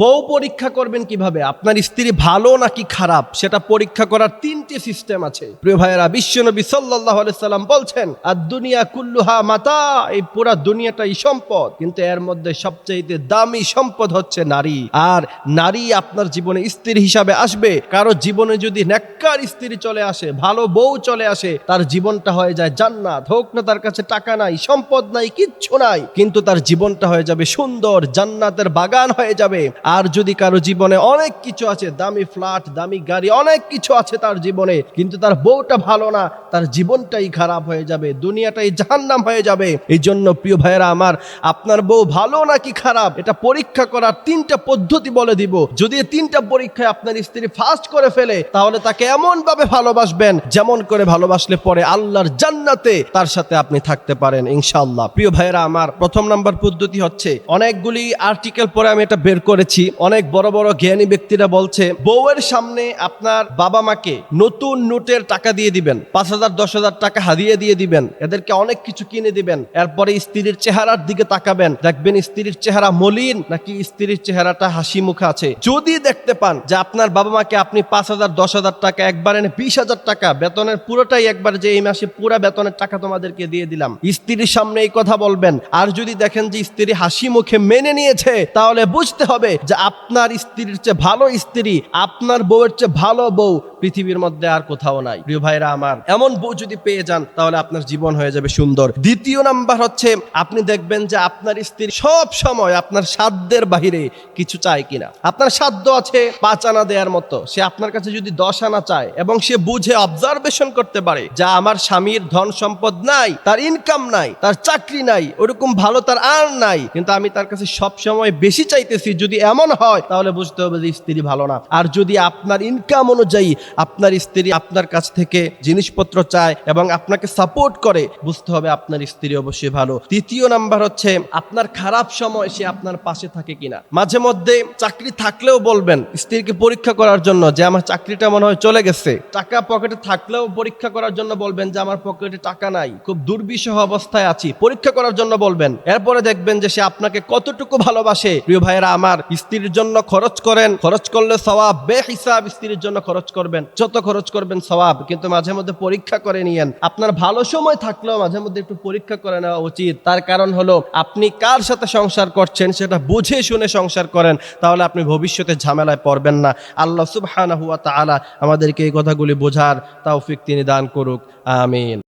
বউ পরীক্ষা করবেন কীভাবে? আপনার স্ত্রী ভালো নাকি খারাপ? সেটা পরীক্ষা করার তিনটি সিস্টেম আছে। প্রিয় ভাইয়েরা, বিশ্বনবী সাল্লাহ সাল্লাম বলছেন আর দুনিয়া কুল্লুহা মাতা এই পুরা দুনিয়াটাই সম্পদ। কিন্তু এর মধ্যে সবচেয়ে দামি সম্পদ হচ্ছে নারী। আর নারী আপনার জীবনে স্ত্রী হিসাবে আসবে। কারও জীবনে যদি নেককার স্ত্রী চলে আসে, ভালো বউ চলে আসে, তার জীবনটা হয়ে যায় জান্নাত। হোক না তার কাছে টাকা নাই, সম্পদ নাই, কিচ্ছু নাই, কিন্তু তার জীবনটা হয়ে যাবে সুন্দর, জান্নাতের বাগান হয়ে যাবে। আর যদি কারও জীবনে অনেক কিছু আছে, দামি ফ্ল্যাট দামি গাড়ি, অনেক কিছু আছে তার জীবনে, কিন্তু তার বউটা ভালো না তার জীবনটাই খারাপ হয়ে যাবে, দুনিয়াটাই জাহান্নাম হয়ে যাবে। এই জন্য প্রিয় ভাইয়েরা আমার, আপনার বউ ভালো নাকি খারাপ? এটা পরীক্ষা করার তিনটা পদ্ধতি বলে দিব। যদি তিনটা পরীক্ষায় আপনার স্ত্রী ফার্স্ট করে ফেলে, তাহলে তাকে এমন ভাবে ভালোবাসবেন যেমন করে ভালোবাসলে পরে আল্লাহর জান্নাতে তার সাথে আপনি থাকতে পারেন, ইনশাআল্লাহ। প্রিয় ভাইয়েরা আমার, প্রথম নাম্বার পদ্ধতি হচ্ছে, অনেকগুলি আর্টিকেল পরে আমি এটা বের করেছি। অনেক বড় বড় জ্ঞানী ব্যক্তিরা বলছে, বউয়ের সামনে আপনার বাবা মাকে নতুন নোটের টাকা দিয়ে দিবেন, পাঁচ হাজার হাজার, দশ হাজার টাকা হারিয়ে দিয়ে দিবেন। এদেরকে অনেক কিছু কিনে দিবেন। এরপরে স্ত্রীর চেহারার দিকে তাকাবেন। দেখবেন স্ত্রীর চেহারা মলিন নাকি স্ত্রীর চেহারাটা হাসি মুখে আছে? যদি দেখতে পান যে আপনার বাবা মাকে আপনি পাঁচ হাজার, দশ হাজার টাকা, একবার এনে বিশ হাজার টাকা, বেতনের পুরোটাই একবার যে এই মাসে পুরো বেতনের টাকা তোমাদেরকে দিয়ে দিলাম। স্ত্রীর সামনে এই কথা বলবেন। আর যদি দেখেন যে স্ত্রী হাসি মুখে মেনে নিয়েছে, তাহলে বুঝতে হবে যে আপনার স্ত্রীর চেয়ে ভালো স্ত্রী, আপনার বউয়ের চেয়ে ভালো বউ পৃথিবীর মধ্যে আর কোথাও নাই। প্রিয় ভাইরা আমার, এমন বউ যদি পেয়ে যান, তাহলে আপনার জীবন হয়ে যাবে সুন্দর। দ্বিতীয় নাম্বার হচ্ছে, আপনি দেখবেন যে আপনার স্ত্রী সব সময় আপনার সাধ্যের বাহিরে কিছু চায় কিনা। আপনার সাধ্য আছে পাঁচ আনা দেওয়ার মতো। সে আপনার কাছে যদি দশ আনা চায় এবং সে বুঝে অবজারভেশন করতে পারে যা আমার স্বামীর ধন সম্পদ নাই, তার ইনকাম নাই, তার চাকরি নাই, ওরকম ভালো তার আর নাই। কিন্তু আমি তার কাছে সব সময় বেশি চাইতেছি, যদি এমন হয়, তাহলে বুঝতে হবে যে স্ত্রী ভালো না। আর যদি আপনার ইনকাম অনুযায়ী আপনার স্ত্রী আপনার কাছ থেকে জিনিসপত্র চায় এবং আপনাকে সাপোর্ট করে, বুঝতে হবে আপনার স্ত্রী অবশ্যই ভালো। তৃতীয় নাম্বার হচ্ছে, আপনার খারাপ সময় সে আপনার পাশে থাকে কিনা। মাঝে মধ্যে চাকরি থাকলেও বলবেন, স্ত্রীকে পরীক্ষা করার জন্য যে আমার চাকরিটা মনে হয় চলে গেছে। টাকা পকেটে থাকলেও পরীক্ষা করার জন্য বলবেন যে, আমার পকেটে টাকা নাই। খুব দুর্বিষহ অবস্থায় আছি। পরীক্ষা করার জন্য বলবেন, এরপরে দেখবেন যে সে আপনাকে কতটুকু ভালোবাসে। প্রিয় ভাইয়েরা, আমার স্ত্রীর জন্য খরচ করেন, খরচ করলে সবাব বে হিসাব স্ত্রীর জন্য খরচ করবেন, যত খরচ করবেন সবাব কিন্তু মাঝে মধ্যে পরীক্ষা করে নিয়েন। আপনার ভালো সময় থাকলেও মাঝে মধ্যে একটু পরীক্ষা করে নেওয়া উচিত। তার কারণ হলো, আপনি কার সাথে সংসার করছেন সেটা বুঝে শুনে সংসার করেন, তাহলে আপনি ভবিষ্যতে ঝামেলায় পড়বেন না। আল্লাহ সুবহানাহু ওয়া তাআলা আমাদেরকে এই কথাগুলি বোঝার তৌফিক তিনি দান করুক। আমিন।